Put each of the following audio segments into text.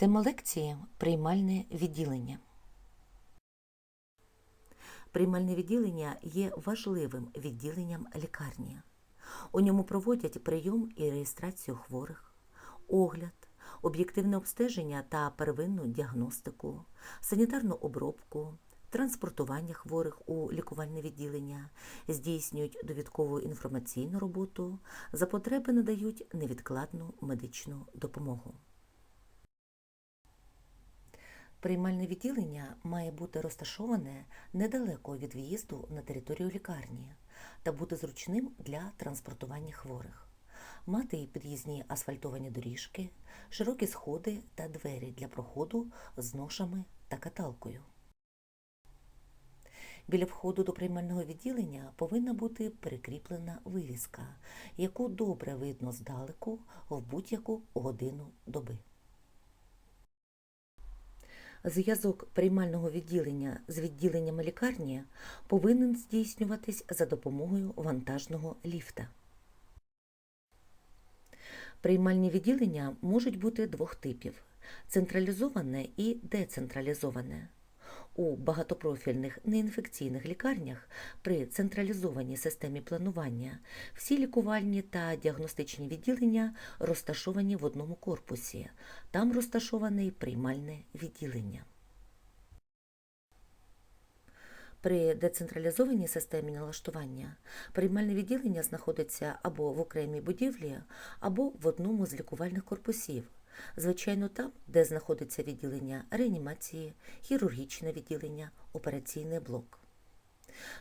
Тема лекції приймальне відділення. Приймальне відділення є важливим відділенням лікарні. У ньому проводять прийом і реєстрацію хворих, огляд, об'єктивне обстеження та первинну діагностику, санітарну обробку, транспортування хворих у лікувальне відділення, здійснюють довідкову інформаційну роботу, за потреби надають невідкладну медичну допомогу. Приймальне відділення має бути розташоване недалеко від в'їзду на територію лікарні та бути зручним для транспортування хворих, мати під'їзні асфальтовані доріжки, широкі сходи та двері для проходу з ношами та каталкою. Біля входу до приймального відділення повинна бути прикріплена вивіска, яку добре видно здалеку в будь-яку годину доби. Зв'язок приймального відділення з відділеннями лікарні повинен здійснюватись за допомогою вантажного ліфта. Приймальні відділення можуть бути двох типів централізоване і децентралізоване. У багатопрофільних неінфекційних лікарнях при централізованій системі планування всі лікувальні та діагностичні відділення розташовані в одному корпусі. Там розташоване й приймальне відділення. При децентралізованій системі налаштування приймальне відділення знаходиться або в окремій будівлі, або в одному з лікувальних корпусів. Звичайно, там, де знаходиться відділення реанімації, хірургічне відділення, операційний блок.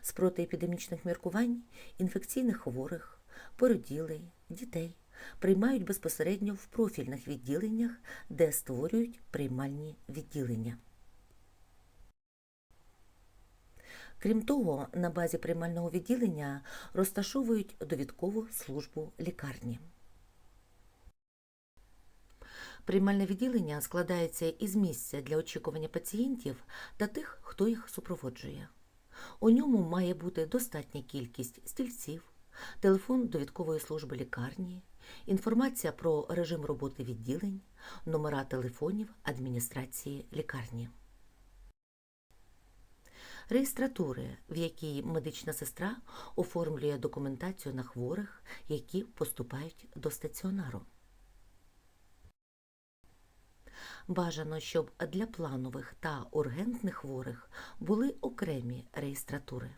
З протиепідемічних міркувань інфекційних хворих, породілей, дітей приймають безпосередньо в профільних відділеннях, де створюють приймальні відділення. Крім того, на базі приймального відділення розташовують довідкову службу лікарні. Приймальне відділення складається із місця для очікування пацієнтів та тих, хто їх супроводжує. У ньому має бути достатня кількість стільців, телефон довідкової служби лікарні, інформація про режим роботи відділень, номера телефонів адміністрації лікарні. Реєстратури, в якій медична сестра оформлює документацію на хворих, які поступають до стаціонару. Бажано, щоб для планових та ургентних хворих були окремі реєстратури.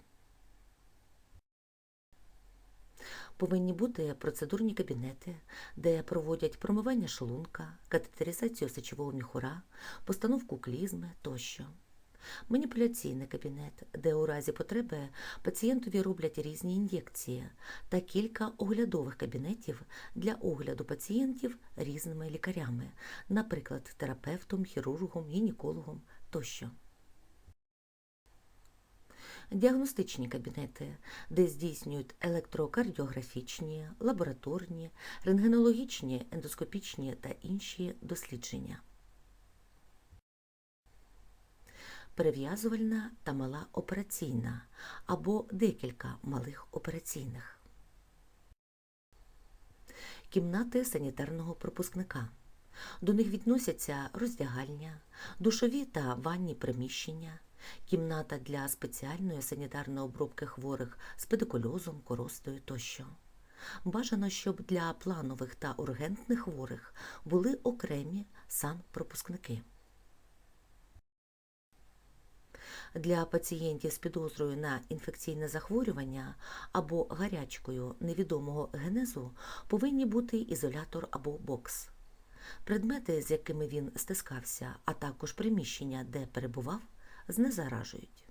Повинні бути процедурні кабінети, де проводять промивання шлунка, катетеризацію сечового міхура, постановку клізми тощо. Маніпуляційний кабінет, де у разі потреби пацієнтові роблять різні ін'єкції, та кілька оглядових кабінетів для огляду пацієнтів різними лікарями, наприклад, терапевтом, хірургом, гінекологом тощо. Діагностичні кабінети, де здійснюють електрокардіографічні, лабораторні, рентгенологічні, ендоскопічні та інші дослідження. Перев'язувальна та мала операційна або декілька малих операційних. Кімнати санітарного пропускника. До них відносяться роздягальня, душові та ванні приміщення, кімната для спеціальної санітарної обробки хворих з педикульозом, коростою тощо. Бажано, щоб для планових та ургентних хворих були окремі санпропускники. Для пацієнтів з підозрою на інфекційне захворювання або гарячкою невідомого генезу повинні бути ізолятор або бокс. Предмети, з якими він стискався, а також приміщення, де перебував, знезаражують.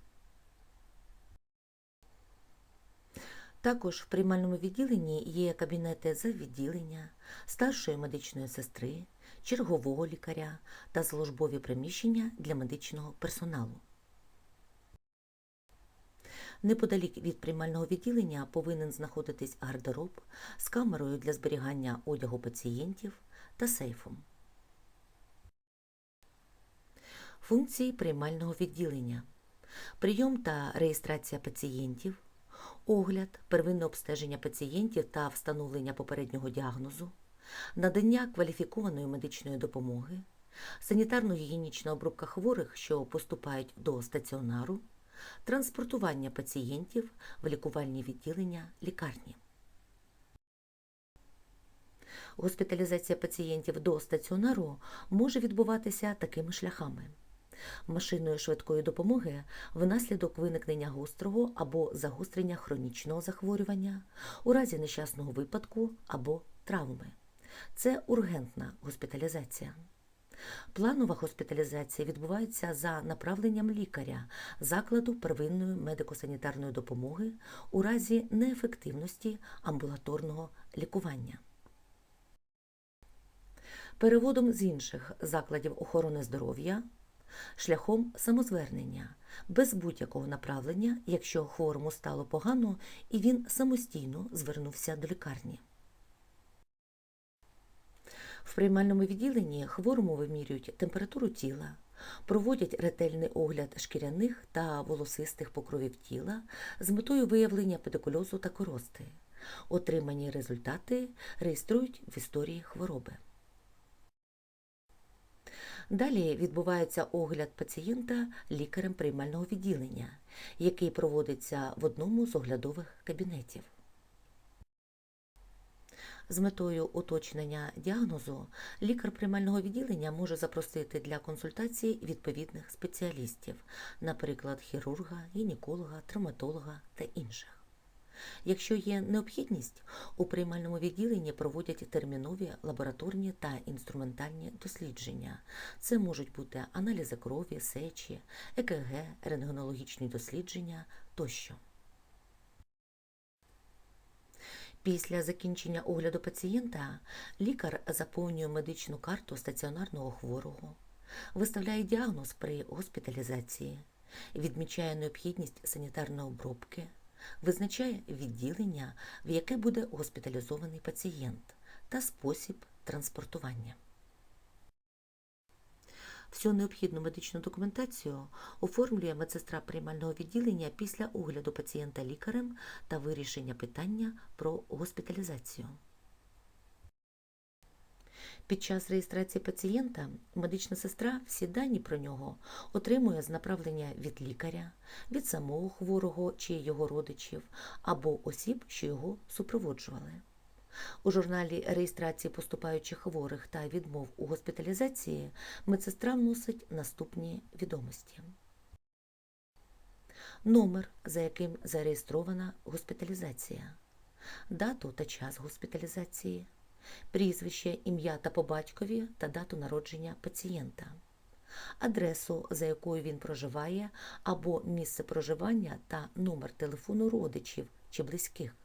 Також в приймальному відділенні є кабінети за відділення, старшої медичної сестри, чергового лікаря та службові приміщення для медичного персоналу. Неподалік від приймального відділення повинен знаходитись гардероб з камерою для зберігання одягу пацієнтів та сейфом. Функції приймального відділення. Прийом та реєстрація пацієнтів, огляд, первинне обстеження пацієнтів та встановлення попереднього діагнозу, надання кваліфікованої медичної допомоги, санітарно-гігієнічна обробка хворих, що поступають до стаціонару, транспортування пацієнтів в лікувальні відділення лікарні. Госпіталізація пацієнтів до стаціонару може відбуватися такими шляхами. Машиною швидкої допомоги внаслідок виникнення гострого або загострення хронічного захворювання, у разі нещасного випадку або травми. Це ургентна госпіталізація. Планова госпіталізація відбувається за направленням лікаря закладу первинної медико-санітарної допомоги у разі неефективності амбулаторного лікування. Переводом з інших закладів охорони здоров'я шляхом самозвернення, без будь-якого направлення, якщо хворому стало погано і він самостійно звернувся до лікарні. В приймальному відділенні хворому вимірюють температуру тіла, проводять ретельний огляд шкіряних та волосистих покровів тіла з метою виявлення педикульозу та корости. Отримані результати реєструють в історії хвороби. Далі відбувається огляд пацієнта лікарем приймального відділення, який проводиться в одному з оглядових кабінетів. З метою уточнення діагнозу лікар приймального відділення може запросити для консультації відповідних спеціалістів, наприклад, хірурга, гінеколога, травматолога та інших. Якщо є необхідність, у приймальному відділенні проводять термінові лабораторні та інструментальні дослідження. Це можуть бути аналізи крові, сечі, ЕКГ, рентгенологічні дослідження тощо. Після закінчення огляду пацієнта лікар заповнює медичну карту стаціонарного хворого, виставляє діагноз при госпіталізації, відмічає необхідність санітарної обробки, визначає відділення, в яке буде госпіталізований пацієнт та спосіб транспортування. Всю необхідну медичну документацію оформлює медсестра приймального відділення після огляду пацієнта лікарем та вирішення питання про госпіталізацію. Під час реєстрації пацієнта медична сестра всі дані про нього отримує з направлення від лікаря, від самого хворого чи його родичів або осіб, що його супроводжували. У журналі реєстрації поступаючих хворих та відмов у госпіталізації медсестра вносить наступні відомості. Номер, за яким зареєстрована госпіталізація, дату та час госпіталізації, прізвище, ім'я та по батькові та дату народження пацієнта, адресу, за якою він проживає, або місце проживання та номер телефону родичів чи близьких.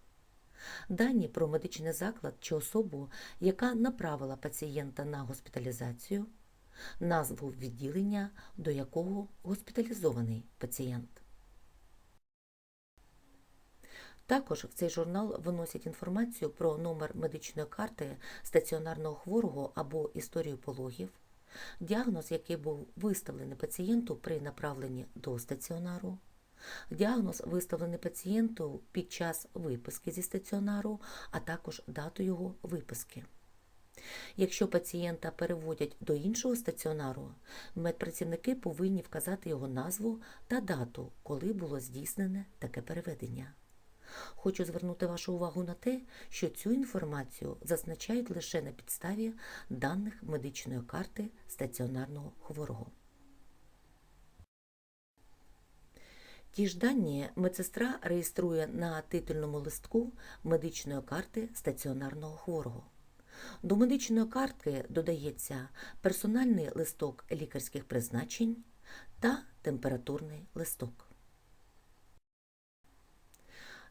Дані про медичний заклад чи особу, яка направила пацієнта на госпіталізацію, назву відділення, до якого госпіталізований пацієнт. Також в цей журнал виносять інформацію про номер медичної карти стаціонарного хворого або історію пологів, діагноз, який був виставлений пацієнту при направленні до стаціонару, діагноз виставлений пацієнту під час виписки зі стаціонару, а також дату його виписки. Якщо пацієнта переводять до іншого стаціонару, медпрацівники повинні вказати його назву та дату, коли було здійснене таке переведення. Хочу звернути вашу увагу на те, що цю інформацію зазначають лише на підставі даних медичної карти стаціонарного хворого. Ті ж дані медсестра реєструє на титульному листку медичної карти стаціонарного хворого. До медичної картки додається персональний листок лікарських призначень та температурний листок.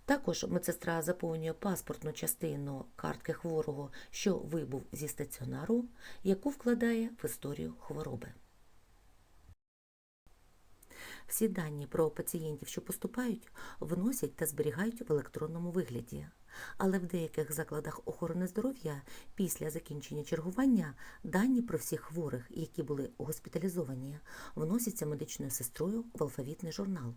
Також медсестра заповнює паспортну частину картки хворого, що вибув зі стаціонару, яку вкладає в історію хвороби. Всі дані про пацієнтів, що поступають, вносять та зберігають в електронному вигляді. Але в деяких закладах охорони здоров'я після закінчення чергування дані про всіх хворих, які були госпіталізовані, вносяться медичною сестрою в алфавітний журнал.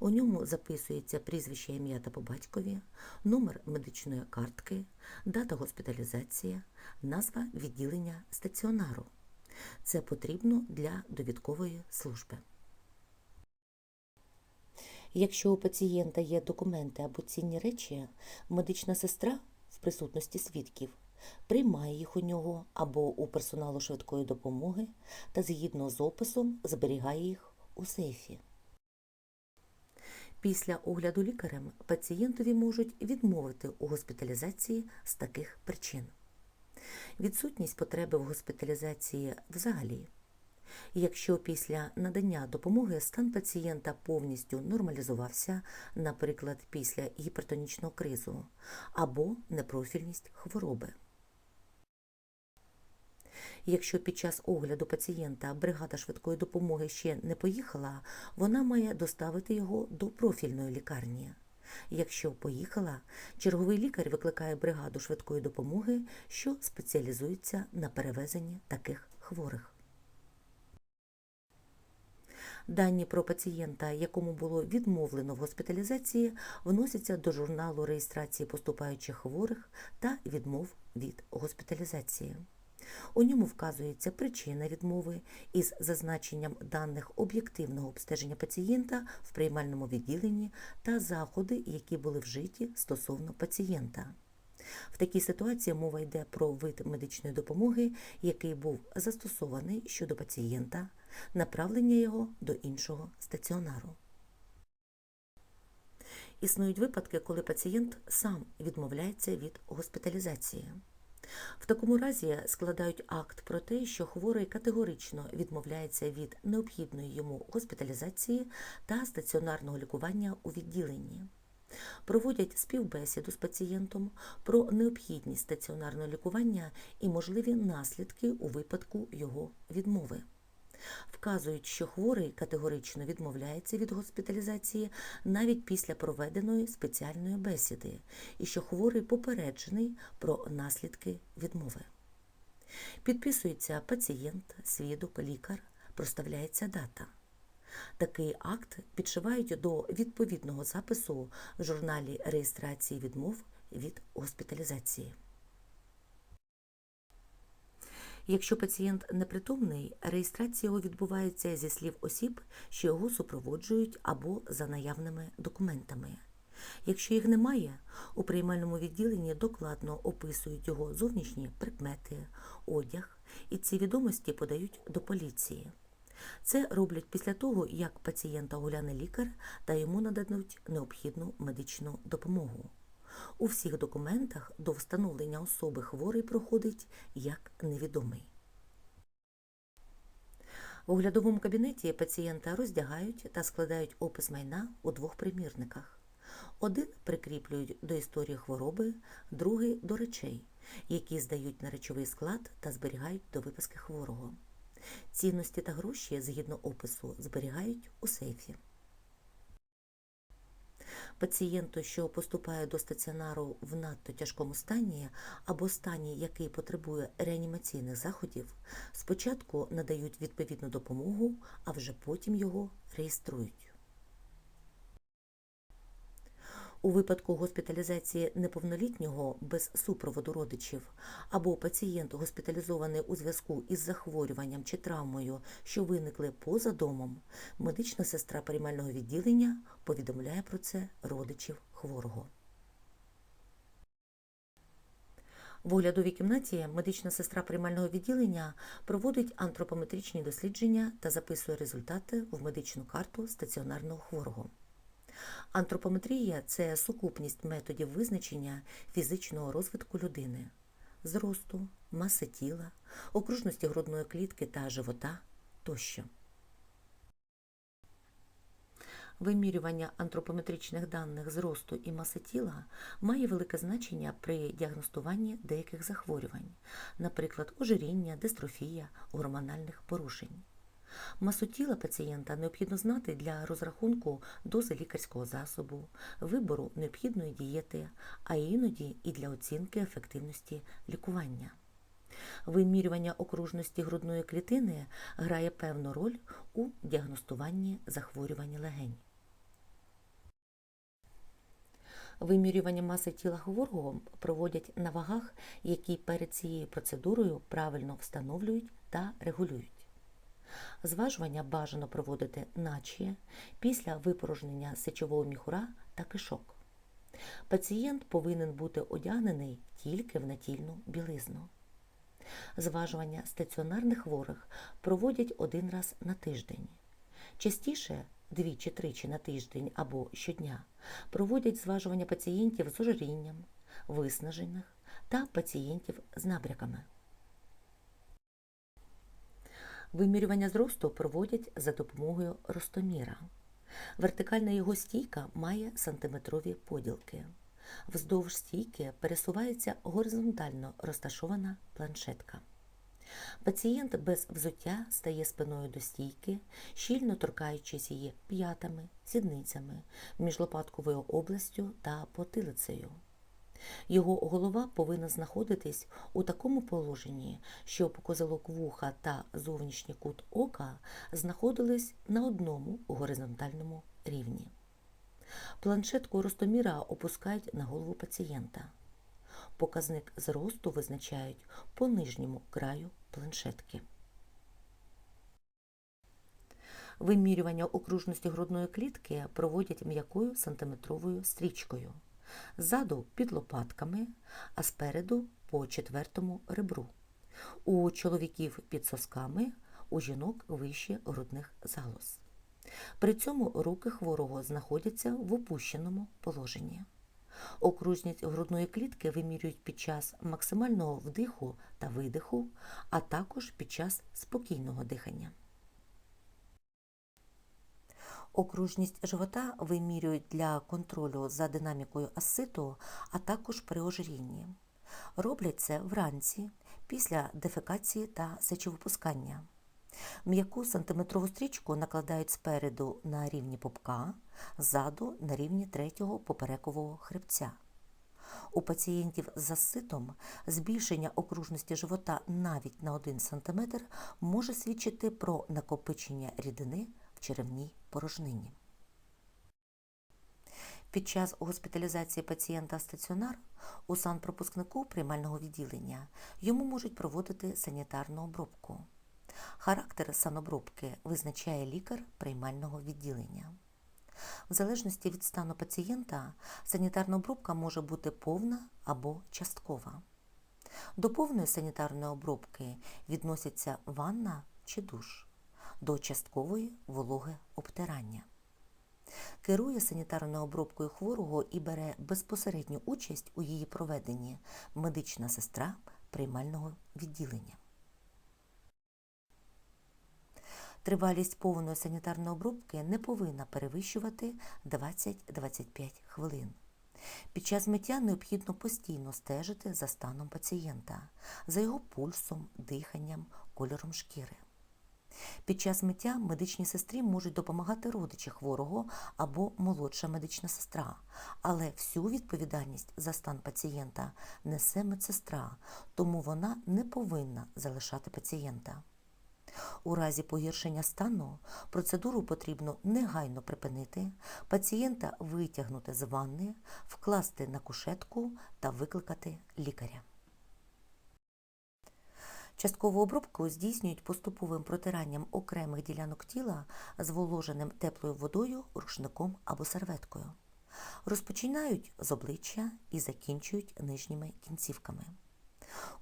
У ньому записується прізвище ім'я та по батькові, номер медичної картки, дата госпіталізації, назва відділення стаціонару. Це потрібно для довідкової служби. Якщо у пацієнта є документи або цінні речі, медична сестра в присутності свідків приймає їх у нього або у персоналу швидкої допомоги та згідно з описом зберігає їх у сейфі. Після огляду лікарем пацієнтові можуть відмовити у госпіталізації з таких причин. Відсутність потреби в госпіталізації взагалі. Якщо після надання допомоги стан пацієнта повністю нормалізувався, наприклад, після гіпертонічного кризу або непрофільність хвороби. Якщо під час огляду пацієнта бригада швидкої допомоги ще не поїхала, вона має доставити його до профільної лікарні. Якщо поїхала, черговий лікар викликає бригаду швидкої допомоги, що спеціалізується на перевезенні таких хворих. Дані про пацієнта, якому було відмовлено в госпіталізації, вносяться до журналу реєстрації поступаючих хворих та відмов від госпіталізації. У ньому вказується причина відмови із зазначенням даних об'єктивного обстеження пацієнта в приймальному відділенні та заходи, які були вжиті стосовно пацієнта. В такій ситуації мова йде про вид медичної допомоги, який був застосований щодо пацієнта, направлення його до іншого стаціонару. Існують випадки, коли пацієнт сам відмовляється від госпіталізації. В такому разі складають акт про те, що хворий категорично відмовляється від необхідної йому госпіталізації та стаціонарного лікування у відділенні. Проводять співбесіду з пацієнтом про необхідність стаціонарного лікування і можливі наслідки у випадку його відмови. Вказують, що хворий категорично відмовляється від госпіталізації навіть після проведеної спеціальної бесіди, і що хворий попереджений про наслідки відмови. Підписується пацієнт, свідок, лікар, проставляється дата. Такий акт підшивають до відповідного запису в журналі реєстрації відмов від госпіталізації. Якщо пацієнт непритомний, реєстрація його відбувається зі слів осіб, що його супроводжують або за наявними документами. Якщо їх немає, у приймальному відділенні докладно описують його зовнішні прикмети, одяг, і ці відомості подають до поліції. Це роблять після того, як пацієнта огляне лікар та йому нададуть необхідну медичну допомогу. У всіх документах до встановлення особи хворий проходить як невідомий. В оглядовому кабінеті пацієнта роздягають та складають опис майна у двох примірниках. Один прикріплюють до історії хвороби, другий до речей, які здають на речовий склад та зберігають до виписки хворого. Цінності та гроші згідно опису зберігають у сейфі. Пацієнту, що поступає до стаціонару в надто тяжкому стані або стані, який потребує реанімаційних заходів, спочатку надають відповідну допомогу, а вже потім його реєструють. У випадку госпіталізації неповнолітнього без супроводу родичів або пацієнт госпіталізований у зв'язку із захворюванням чи травмою, що виникли поза домом, медична сестра приймального відділення повідомляє про це родичів хворого. В оглядовій кімнаті медична сестра приймального відділення проводить антропометричні дослідження та записує результати в медичну карту стаціонарного хворого. Антропометрія це сукупність методів визначення фізичного розвитку людини, зросту, маси тіла, окружності грудної клітки та живота тощо. Вимірювання антропометричних даних зросту і маси тіла має велике значення при діагностуванні деяких захворювань, наприклад, ожиріння, дистрофія, гормональних порушень. Масу тіла пацієнта необхідно знати для розрахунку дози лікарського засобу, вибору необхідної дієти, а іноді і для оцінки ефективності лікування. Вимірювання окружності грудної клітини грає певну роль у діагностуванні захворювань легень. Вимірювання маси тіла хворого проводять на вагах, які перед цією процедурою правильно встановлюють та регулюють. Зважування бажано проводити наче після випорожнення сечового міхура та кишок. Пацієнт повинен бути одягнений тільки в натільну білизну. Зважування стаціонарних хворих проводять один раз на тиждень. Частіше двічі-тричі на тиждень або щодня проводять зважування пацієнтів з ожирінням, виснажених та пацієнтів з набряками. Вимірювання зросту проводять за допомогою ростоміра. Вертикальна його стійка має сантиметрові поділки. Вздовж стійки пересувається горизонтально розташована планшетка. Пацієнт без взуття стає спиною до стійки, щільно торкаючись її п'ятами, сідницями, міжлопатковою областю та потилицею. Його голова повинна знаходитись у такому положенні, щоб козелок вуха та зовнішній кут ока знаходились на одному горизонтальному рівні. Планшетку ростоміра опускають на голову пацієнта. Показник зросту визначають по нижньому краю планшетки. Вимірювання окружності грудної клітки проводять м'якою сантиметровою стрічкою. Ззаду під лопатками, а спереду по четвертому ребру. У чоловіків під сосками, у жінок вище грудних залоз. При цьому руки хворого знаходяться в опущеному положенні. Окружність грудної клітки вимірюють під час максимального вдиху та видиху, а також під час спокійного дихання. Окружність живота вимірюють для контролю за динамікою аситу, а також при ожирінні. Роблять це вранці, після дефекації та сечовипускання. М'яку сантиметрову стрічку накладають спереду на рівні попка, ззаду на рівні третього поперекового хребця. У пацієнтів з аситом збільшення окружності живота навіть на 1 см може свідчити про накопичення рідини в черевній порожнині. Під час госпіталізації пацієнта в стаціонар у санпропускнику приймального відділення йому можуть проводити санітарну обробку. Характер санобробки визначає лікар приймального відділення. В залежності від стану пацієнта санітарна обробка може бути повна або часткова. До повної санітарної обробки відносяться ванна чи душ, до часткової вологе обтирання. Керує санітарною обробкою хворого і бере безпосередню участь у її проведенні медична сестра приймального відділення. Тривалість повної санітарної обробки не повинна перевищувати 20-25 хвилин. Під час миття необхідно постійно стежити за станом пацієнта, за його пульсом, диханням, кольором шкіри. Під час миття медичній сестрі можуть допомагати родичі хворого або молодша медична сестра, але всю відповідальність за стан пацієнта несе медсестра, тому вона не повинна залишати пацієнта. У разі погіршення стану процедуру потрібно негайно припинити, пацієнта витягнути з ванни, вкласти на кушетку та викликати лікаря. Часткову обробку здійснюють поступовим протиранням окремих ділянок тіла зволоженим теплою водою, рушником або серветкою. Розпочинають з обличчя і закінчують нижніми кінцівками.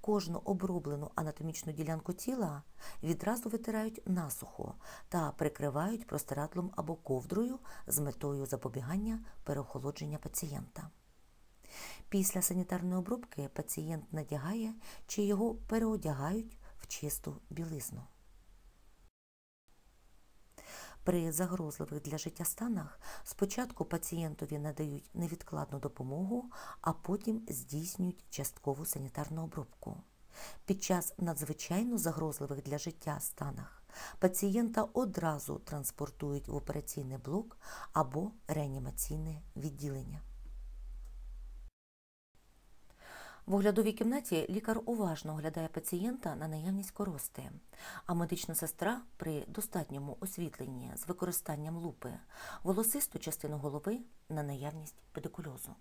Кожну оброблену анатомічну ділянку тіла відразу витирають насухо та прикривають простирадлом або ковдрою з метою запобігання переохолодження пацієнта. Після санітарної обробки пацієнт надягає чи його переодягають в чисту білизну. При загрозливих для життя станах спочатку пацієнтові надають невідкладну допомогу, а потім здійснюють часткову санітарну обробку. Під час надзвичайно загрозливих для життя станах пацієнта одразу транспортують в операційний блок або реанімаційне відділення. В оглядовій кімнаті лікар уважно оглядає пацієнта на наявність корости, а медична сестра при достатньому освітленні з використанням лупи волосисту частину голови на наявність педикульозу.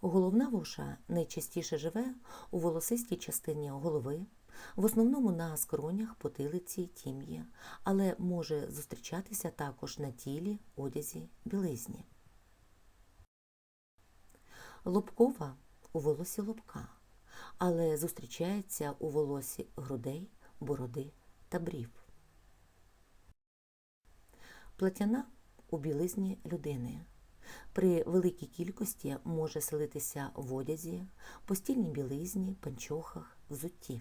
Головна вуша найчастіше живе у волосистій частині голови, в основному на скронях, потилиці, тім'ї, але може зустрічатися також на тілі, одязі, білизні. Лобкова у волосі лобка, але зустрічається у волосі грудей, бороди та брів. Платяна у білизні людини. При великій кількості може селитися в одязі, постільній білизні, панчохах, взутті.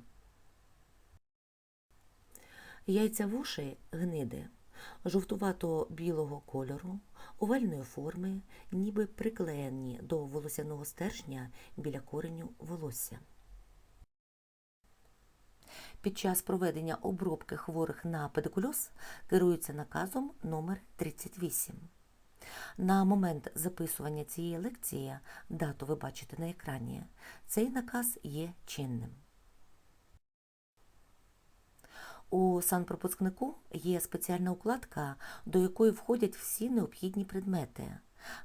Яйця вушей гниди жовтувато-білого кольору, овальної форми, ніби приклеєні до волосяного стержня біля кореню волосся. Під час проведення обробки хворих на педикульоз керуються наказом номер 38. На момент записування цієї лекції, дату ви бачите на екрані, цей наказ є чинним. У санпропускнику є спеціальна укладка, до якої входять всі необхідні предмети.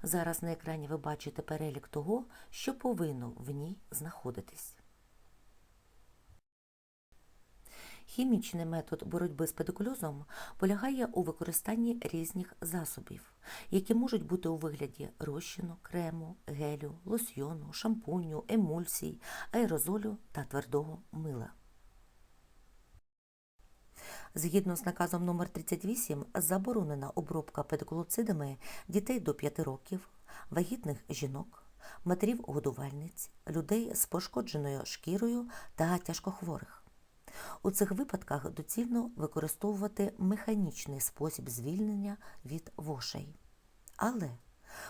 Зараз на екрані ви бачите перелік того, що повинно в ній знаходитись. Хімічний метод боротьби з педикульозом полягає у використанні різних засобів, які можуть бути у вигляді розчину, крему, гелю, лосьйону, шампуню, емульсій, аерозолю та твердого мила. Згідно з наказом номер 38 заборонена обробка педикулоцидами дітей до 5 років, вагітних жінок, матерів-годувальниць, людей з пошкодженою шкірою та тяжкохворих. У цих випадках доцільно використовувати механічний спосіб звільнення від вошей. Але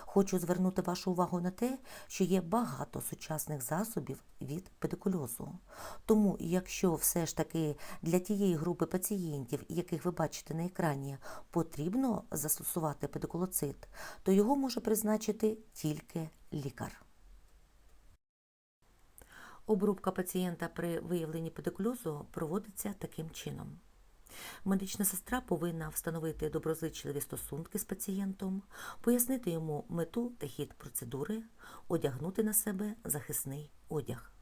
хочу звернути вашу увагу на те, що є багато сучасних засобів від педикульозу. Тому, якщо все ж таки для тієї групи пацієнтів, яких ви бачите на екрані, потрібно застосувати педикулоцид, то його може призначити тільки лікар. Обробка пацієнта при виявленні педикульозу проводиться таким чином. Медична сестра повинна встановити доброзичливі стосунки з пацієнтом, пояснити йому мету та хід процедури, одягнути на себе захисний одяг,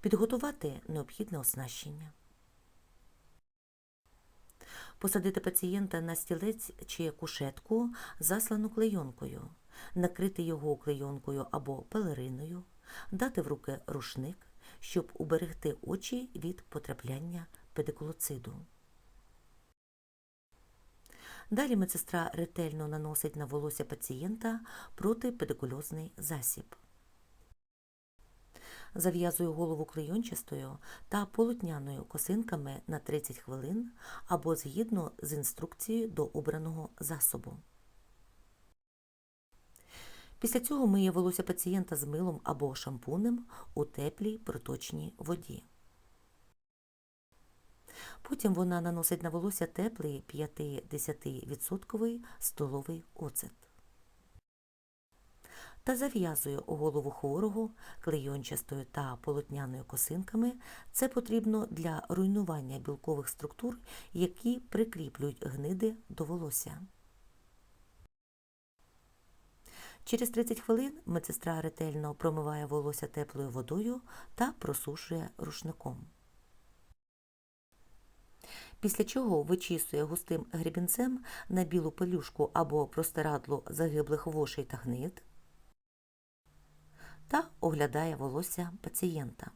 підготувати необхідне оснащення, посадити пацієнта на стілець чи кушетку, заслану клейонкою, накрити його клейонкою або пелериною, дати в руки рушник, щоб уберегти очі від потрапляння педикулоциду. Далі медсестра ретельно наносить на волосся пацієнта протипедикульозний засіб. Зав'язую голову клейончастою та полотняною косинками на 30 хвилин або згідно з інструкцією до обраного засобу. Після цього миє волосся пацієнта з милом або шампунем у теплій проточній воді. Потім вона наносить на волосся теплий 5-10% столовий оцет та зав'язує голову хворого клейончастою та полотняною косинками. Це потрібно для руйнування білкових структур, які прикріплюють гниди до волосся. Через 30 хвилин медсестра ретельно промиває волосся теплою водою та просушує рушником. Після чого вичісує густим гребінцем на білу пелюшку або простирадло загиблих вошей та гнид та оглядає волосся пацієнта.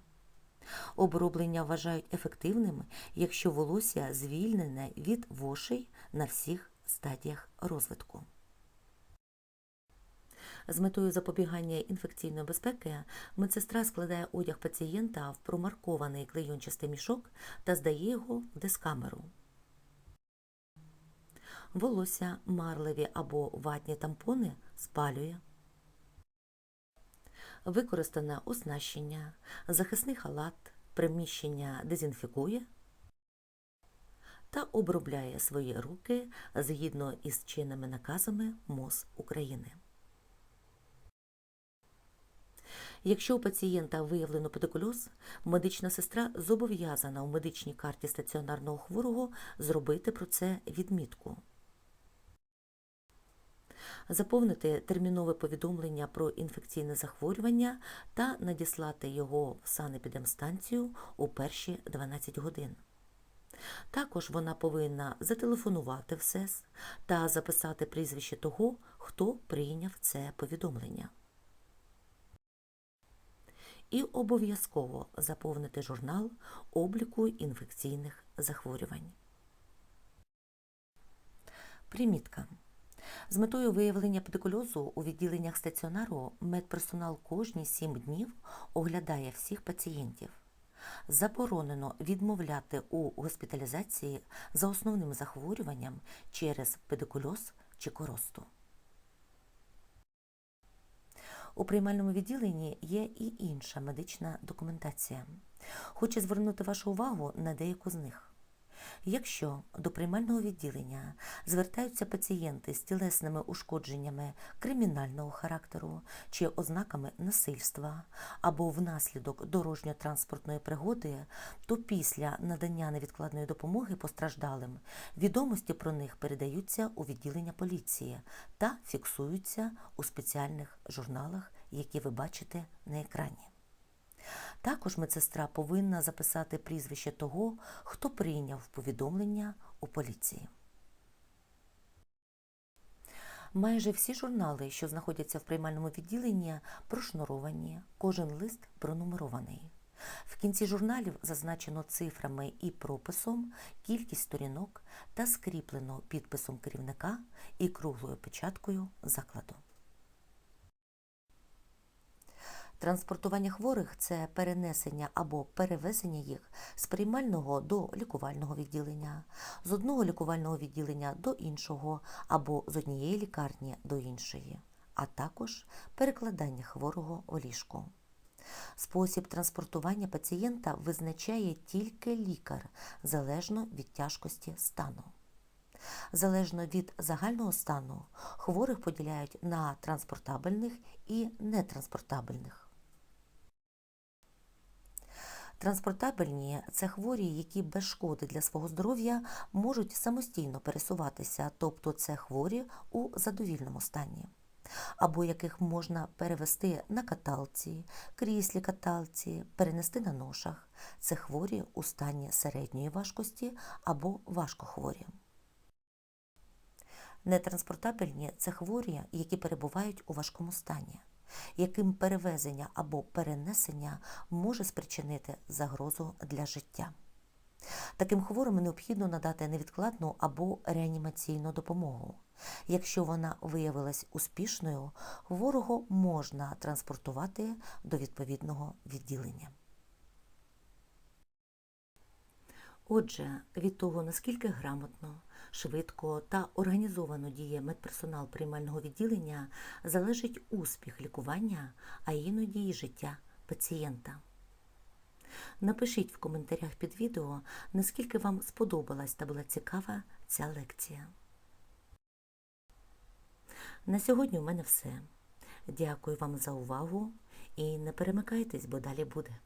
Оброблення вважають ефективним, якщо волосся звільнене від вошей на всіх стадіях розвитку. З метою запобігання інфекційної безпеки медсестра складає одяг пацієнта в промаркований клейончастий мішок та здає його в дискамеру. Волосся, марливі або ватні тампони спалює. Використане оснащення, захисний халат, приміщення дезінфікує та обробляє свої руки згідно із чинними наказами МОЗ України. Якщо у пацієнта виявлено педикульоз, медична сестра зобов'язана у медичній карті стаціонарного хворого зробити про це відмітку. заповнити термінове повідомлення про інфекційне захворювання та надіслати його в санепідемстанцію у перші 12 годин. Також вона повинна зателефонувати в СЕС та записати прізвище того, хто прийняв це повідомлення. І обов'язково заповнити журнал обліку інфекційних захворювань. Примітка. З метою виявлення педикульозу у відділеннях стаціонару медперсонал кожні 7 днів оглядає всіх пацієнтів. Заборонено відмовляти у госпіталізації за основним захворюванням через педикульоз чи коросту. У приймальному відділенні є і інша медична документація. Хочу звернути вашу увагу на деяку з них. Якщо до приймального відділення звертаються пацієнти з тілесними ушкодженнями кримінального характеру чи ознаками насильства або внаслідок дорожньо-транспортної пригоди, то після надання невідкладної допомоги постраждалим відомості про них передаються у відділення поліції та фіксуються у спеціальних журналах, які ви бачите на екрані. Також медсестра повинна записати прізвище того, хто прийняв повідомлення у поліції. Майже всі журнали, що знаходяться в приймальному відділенні, прошнуровані, кожен лист пронумерований. В кінці журналів зазначено цифрами і прописом кількість сторінок та скріплено підписом керівника і круглою печаткою закладу. Транспортування хворих це перенесення або перевезення їх з приймального до лікувального відділення, з одного лікувального відділення до іншого або з однієї лікарні до іншої, а також перекладання хворого у ліжко. Спосіб транспортування пацієнта визначає тільки лікар залежно від тяжкості стану. Залежно від загального стану, хворих поділяють на транспортабельних і нетранспортабельних. Транспортабельні це хворі, які без шкоди для свого здоров'я можуть самостійно пересуватися, тобто це хворі у задовільному стані, або яких можна перевести на каталці, кріслі каталці, перенести на ношах. Це хворі у стані середньої важкості або важкохворі. Нетранспортабельні це хворі, які перебувають у важкому стані яким перевезення або перенесення може спричинити загрозу для життя. Таким хворим необхідно надати невідкладну або реанімаційну допомогу. Якщо вона виявилась успішною, хворого можна транспортувати до відповідного відділення. Отже, від того, наскільки грамотно, швидко та організовано діє медперсонал приймального відділення, залежить успіх лікування, а іноді й життя пацієнта. Напишіть в коментарях під відео, наскільки вам сподобалась та була цікава ця лекція. На сьогодні у мене все. Дякую вам за увагу і не перемикайтесь, бо далі буде.